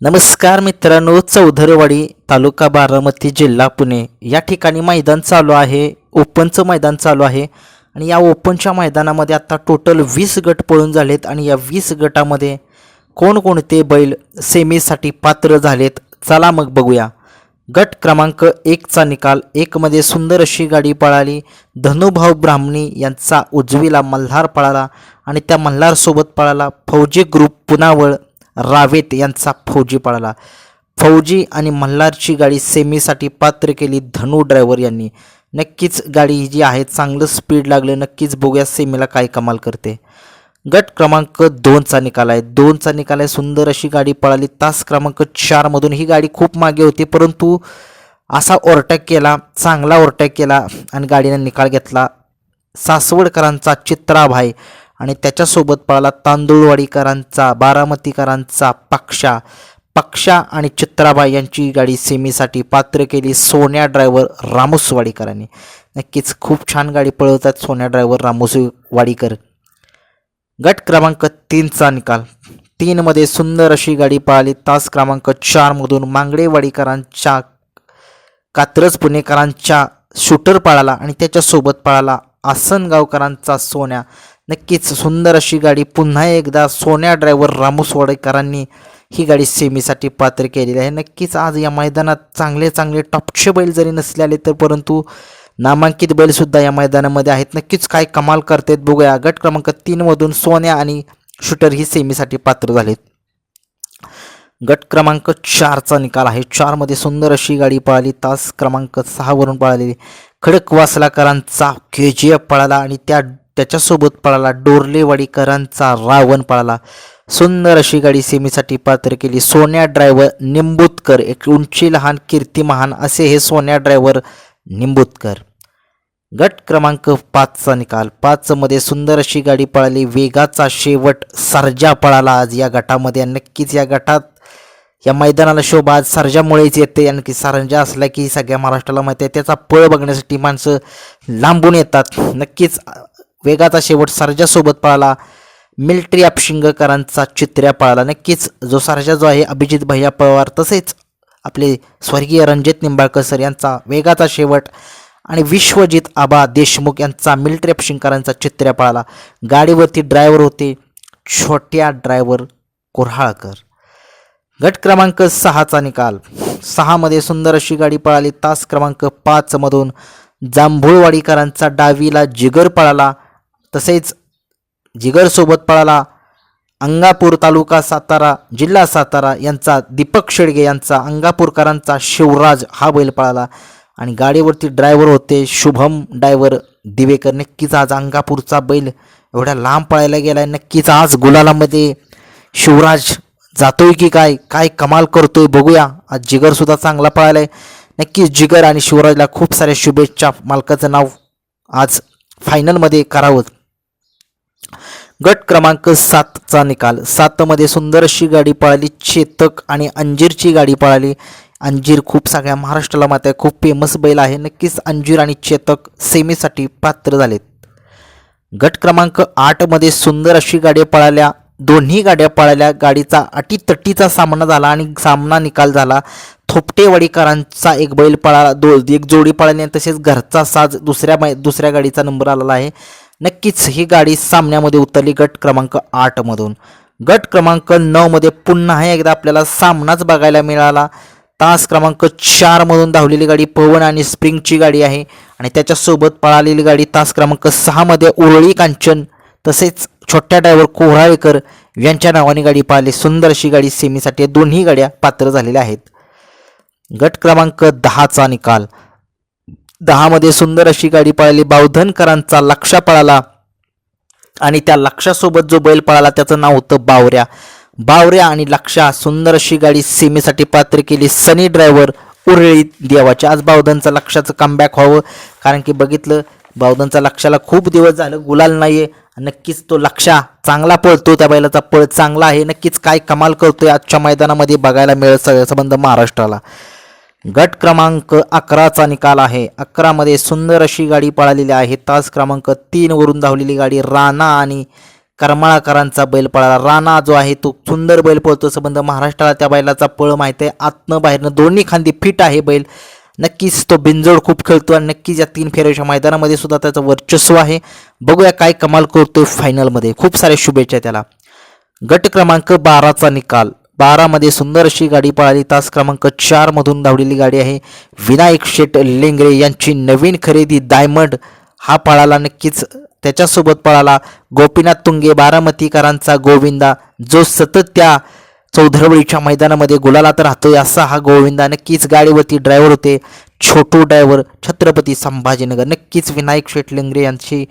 नमस्कार मित्रांनो चौधरवाडी तालुका बारामती जिल्हा पुणे. या ठिकाणी मैदान चालू आहे ओपनचं मैदान चालू आहे. आणि या ओपनच्या मैदानामध्ये आता टोटल वीस गट पळून झालेत आणि या वीस गटामध्ये कोणकोणते बैल सेमीसाठी पात्र झालेत चला मग बघूया. गट क्रमांक एकचा निकाल. एकमध्ये सुंदर अशी गाडी पळाली. धनुभाऊ ब्राह्मणी यांचा उजवीला मल्हार पळाला आणि त्या मल्हारसोबत पळाला फौजी ग्रुप पुनावळ. रावेत यांचा फौजी पळाला. फौजी आणि मल्हारची गाडी सेमीसाठी पात्र केली धनु ड्रायव्हर यांनी. नक्कीच गाडी ही जी आहे चांगलं स्पीड लागलं नक्कीच बघूया सेमीला काय कमाल करते. गट क्रमांक दोनचा निकाल आहे. दोनचा निकाल आहे. सुंदर अशी गाडी पळाली. तास क्रमांक चारमधून ही गाडी खूप मागे होती परंतु असा ओरटॅक केला चांगला ओरटॅक केला आणि गाडीने निकाल घेतला. सासवडकरांचा चित्राभाई आणि त्याच्यासोबत पळाला तांदूळवाडीकरांचा बारामतीकरांचा पक्षा. पक्षा आणि चित्राबाई यांची गाडी सेमीसाठी पात्र केली सोन्या ड्रायव्हर रामोसवाडीकरांनी नक्कीच खूप छान गाडी पळवतात सोन्या ड्रायव्हर रामोसवाडीकर गट क्रमांक तीनचा निकाल. तीनमध्ये सुंदर अशी गाडी पळाली तास क्रमांक चारमधून मांगडेवाडीकरांच्या कात्रज पुणेकरांच्या शूटर पळाला आणि त्याच्यासोबत पळाला आसनगावकरांचा सोन्या. नक्कीच सुंदर अशी गाडी पुन्हा एकदा सोन्या ड्रायव्हर सोडेकरांनी ही गाडी सेमीसाठी पात्र केलेली आहे. नक्कीच आज या मैदानात चांगले चांगले टॉपचे बैल जरी नसले आले तर परंतु नामांकित बैलसुद्धा या मैदानामध्ये आहेत. नक्कीच काय कमाल करतात बघूया. गट क्रमांक तीनमधून सोन्या आणि शूटर ही सेमीसाठी पात्र झालेत. गट क्रमांक चारचा निकाल आहे. चारमध्ये सुंदर अशी गाडी पळाली. तास क्रमांक सहावरून पळालेली खडकवासलाकरांचा के जी एफ पळाला आणि त्या त्याच्यासोबत पळाला डोरलेवाडीकरांचा रावण पळाला. सुंदर अशी गाडी सेमीसाठी पात्र केली. सोन्या ड्रायव्हर निंबूतकर एक उंची लहान कीर्ती महान असे हे सोन्या ड्रायव्हर निंबूतकर. गट क्रमांक पाचचा निकाल. पाचमध्ये सुंदर अशी गाडी पळाली. वेगाचा शेवट सर्जा पळाला आज या गटामध्ये. नक्कीच या गटात या मैदानाला शोभा आज सर्जामुळेच येते. आणखी सरंजा असला की सगळ्या महाराष्ट्राला माहिती आहे. त्याचा पळ बघण्यासाठी माणसं लांबून येतात. नक्कीच वेगाचा शेवट सरजासोबत पळाला. मिल्ट्री अपशिंगकरांचा चित्र्या पळाला. नक्कीच जो सरजा जो आहे अभिजित भैया पवार तसेच आपले स्वर्गीय रणजित निंबाळकर सर यांचा वेगाचा शेवट आणि विश्वजित आबा देशमुख यांचा मिल्ट्री अपशिंगकरांचा चित्र्या पळाला. गाडीवरती ड्रायव्हर होते छोट्या ड्रायव्हर कोऱ्हाळकर. गट क्रमांक सहाचा निकाल. सहामध्ये सुंदर अशी गाडी पळाली. तास क्रमांक पाचमधून जांभूळवाडीकरांचा डावीला जिगर पळाला. तसेच जिगरसोबत पळाला अंगापूर तालुका सातारा जिल्हा सातारा यांचा दीपक शेडगे यांचा अंगापूरकरांचा शिवराज हा बैल पळाला आणि गाडीवरती ड्रायव्हर होते शुभम डायव्हर दिवेकर. नक्कीच आज अंगापूरचा बैल एवढ्या लांब पळायला गेलाय नक्कीच आज गुलालामध्ये शिवराज जातोय की काय? काय कमाल करतोय बघूया. आज जिगरसुद्धा चांगला पळालाय नक्कीच जिगर आणि शिवराजला खूप साऱ्या शुभेच्छा. मालकाचं नाव आज फायनलमध्ये करावं. गट क्रमांक सातचा निकाल. सातमध्ये सुंदर अशी गाडी पळाली चेतक आणि अंजीरची गाडी पळाली. अंजीर खूप सगळ्या महाराष्ट्राला माहिती आहे खूप फेमस बैल आहे. नक्कीच अंजीर आणि चेतक सेमीसाठी पात्र झालेत. गट क्रमांक आठमध्ये सुंदर अशी गाड्या पळाल्या दोन्ही गाड्या पळाल्या. गाडीचा अटीतटीचा सामना झाला आणि सामना निकाल झाला. थोपटेवाडीकरांचा एक बैल पळाला दो एक जोडी पळाली आणि तसेच घरचा साज दुसऱ्या दुसऱ्या गाडीचा नंबर आलेला आहे. नक्कीच ही गाडी सामन्यामध्ये उतरली गट क्रमांक आठमधून गट क्रमांक नऊमध्ये पुन्हा एकदा आपल्याला सामनाच बघायला मिळाला. तास क्रमांक चारमधून धावलेली गाडी पवन आणि स्प्रिंगची गाडी आहे. आणि त्याच्यासोबत पळालेली गाडी तास क्रमांक सहामध्ये उरळी कांचन तसेच छोट्या ड्रायव्हर कोहराळेकर यांच्या नावाने गाडी पाहिली. सुंदर अशी गाडी सेमीसाठी दोन्ही गाड्या पात्र झालेल्या आहेत. गट क्रमांक दहाचा निकाल. दहामध्ये सुंदर अशी गाडी पळाली. बावधनकरांचा लक्षा पळाला. आणि त्या लक्षासोबत जो बैल पळाला त्याचं नाव होतं बावऱ्या. बावऱ्या आणि लक्षा सुंदर अशी गाडी सीमेसाठी पात्र केली. सनी ड्रायव्हर उरळीत देवाच्या आज बावधनचं लक्षाचं कमबॅक व्हावं. कारण की बघितलं बावधनचा लक्षाला खूप दिवस झालं गुलाल नाही आहे नक्कीच तो लक्षा चांगला पळतो त्या बैलाचा पळ चांगला आहे. नक्कीच काय कमाल करतोय आजच्या मैदानामध्ये बघायला मिळत सगळ्या संबंध महाराष्ट्राला. गट क्रमांक अकराचा निकाल आहे. अकरामध्ये सुंदर अशी गाडी पळालेली आहे. तास क्रमांक तीन वरून धावलेली गाडी राणा आणि करमाळाकरांचा बैल पळाला. राणा जो आहे तो सुंदर बैल पळतो. संबंध महाराष्ट्राला त्या बैलाचा पळ माहीत आहे. आतनं बाहेरनं दोन्ही खांदी फिट आहे बैल. नक्कीच तो बिंजोड खूप खेळतो आणि नक्कीच या तीन फेऱ्याच्या मैदानामध्ये सुद्धा त्याचं वर्चस्व आहे. बघूया काय कमाल करतोय फायनलमध्ये खूप साऱ्या शुभेच्छा त्याला. गट क्रमांक बाराचा निकाल. बारामध्ये सुंदर अशी गाडी पळाली. तास क्रमांक चारमधून धावलेली गाडी आहे. विनायक शेट लेंगरे यांची नवीन खरेदी डायमंड हा पळाला नक्कीच. त्याच्यासोबत पळाला गोपीनाथ तुंगे बारामतीकरांचा गोविंदा जो सतत त्या चौधरवळीच्या मैदानामध्ये गुलालात राहतोय असा हा गोविंदा नक्कीच गाडीवरती ड्रायव्हर होते. छोटू ड्रायव्हर छत्रपती संभाजीनगर. नक्कीच विनायक शेट लेंगरे यांची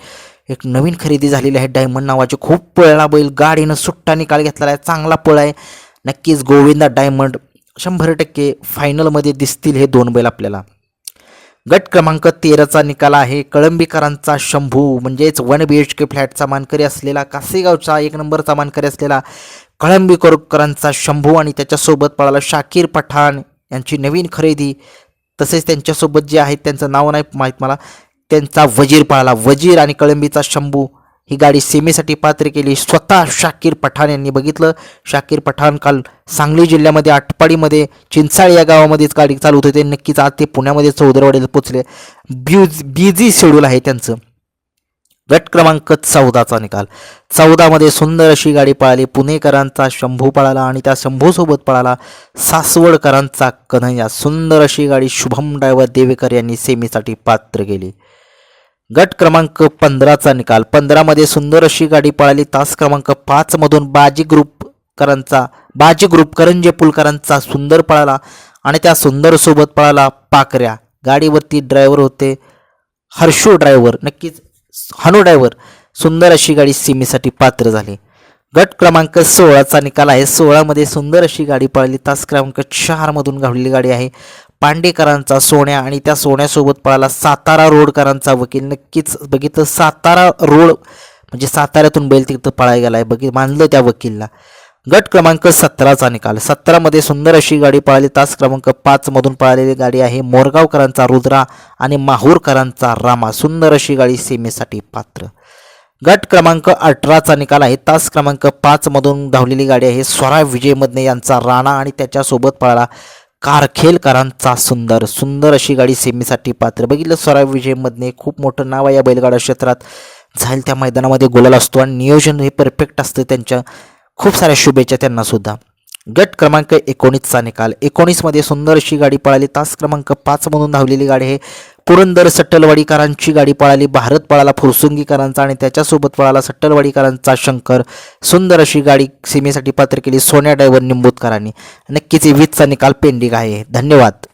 एक नवीन खरेदी झालेली आहे. डायमंड नावाची खूप पळला बैल गाडीनं सुट्टा निकाल घेतलेला आहे. चांगला पळ आहे. नक्कीच गोविंदा डायमंड शंभर टक्के फायनलमध्ये दिसतील हे दोन बैल आपल्याला. गट क्रमांक तेराचा निकाल आहे. कळंबीकरांचा शंभू म्हणजेच वन बी एच के फ्लॅटचा मानकरी असलेला कासेगावचा एक नंबरचा मानकरी असलेला कळंबीकरकरांचा शंभू आणि त्याच्यासोबत पळाला शाकीर पठाण यांची नवीन खरेदी. तसेच त्यांच्यासोबत जे आहेत त्यांचं नाव नाही माहीत मला त्यांचा वजीर पळाला. वजीर आणि कळंबीचा शंभू ही गाडी सेमीसाठी पात्र केली. स्वतः शाकीर पठाण यांनी बघितलं. शाकीर पठाण काल सांगली जिल्ह्यामध्ये आटपाडीमध्ये चिंचाळ या गावामध्येच गाडी चालवत होते. नक्कीच आज ते पुण्यामध्ये चौदरवाडीला पोचले ब्यूज बिझी शेड्यूल आहे त्यांचं. गट क्रमांक चौदाचा निकाल. चौदामध्ये सुंदर अशी गाडी पळाली. पुणेकरांचा शंभू पळाला आणि त्या शंभूसोबत पळाला सासवडकरांचा कन्हैया. सुंदर अशी गाडी शुभम ड्रायव्हर देवेकर यांनी सेमीसाठी पात्र केली. गट क्रमांक पंधराचा निकाल. पंधरामध्ये सुंदर अशी गाडी पळाली. तास क्रमांक पाचमधून बाजी ग्रुपकरांचा बाजी ग्रुप करंजे पुलकरांचा सुंदर पळाला आणि त्या सुंदर सोबत पळाला पाकऱ्या. गाडीवरती ड्रायव्हर होते हर्षो ड्रायव्हर नक्कीच हनु ड्रायव्हर. सुंदर अशी गाडी सीमेसाठी पात्र झाली. गट क्रमांक सोळाचा निकाल आहे. सोळामध्ये सुंदर अशी गाडी पळाली. तास क्रमांक चारमधून घावलेली गाडी आहे. पांडेकरांचा सोन्या आणि त्या सोन्यासोबत पळाला सातारा रोडकरांचा वकील. नक्कीच बघितलं सातारा रोड म्हणजे साताऱ्यातून बैल तिथं पळायला गेला आहे बघित मानलं त्या वकीलला. गट क्रमांक सतराचा निकाल. सतरामध्ये सुंदर अशी गाडी पळाली. तास क्रमांक पाचमधून पळालेली गाडी आहे मोरगावकरांचा रुद्रा आणि माहूरकरांचा रामा. सुंदर अशी गाडी सीमेसाठी पात्र. गट क्रमांक अठराचा निकाल आहे. तास क्रमांक पाचमधून धावलेली गाडी आहे. स्वरा विजयमधने यांचा राणा आणि त्याच्यासोबत पळाला कारखेलकरांचा सुंदर सुंदर अशी गाडी सेमीसाठी पात्र. बघितलं स्वराव विजयमधने खूप मोठं नाव आहे या बैलगाडा क्षेत्रात. झाईल त्या मैदानामध्ये गोलाल असतो आणि नियोजन हे परफेक्ट असतं त्यांच्या. खूप साऱ्या शुभेच्छा त्यांनासुद्धा गट क्रमांक एकोणीसचा निकाल. एकोणीसमध्ये सुंदर अशी गाडी पळाली. तास क्रमांक पाचमधून धावलेली गाडी आहे. पुरंदर सट्टलवाडीकरांची गाडी पळाली भारत पळाला फुरसुंगीकरांचा आणि त्याच्यासोबत पळाला सट्टलवाडीकरांचा शंकर. सुंदर अशी गाडी सीमेसाठी पात्र केली सोन्या ड्रायव्हर निंबूतकरांनी नक्कीच वीजचा निकाल पेंडिंग आहे. धन्यवाद.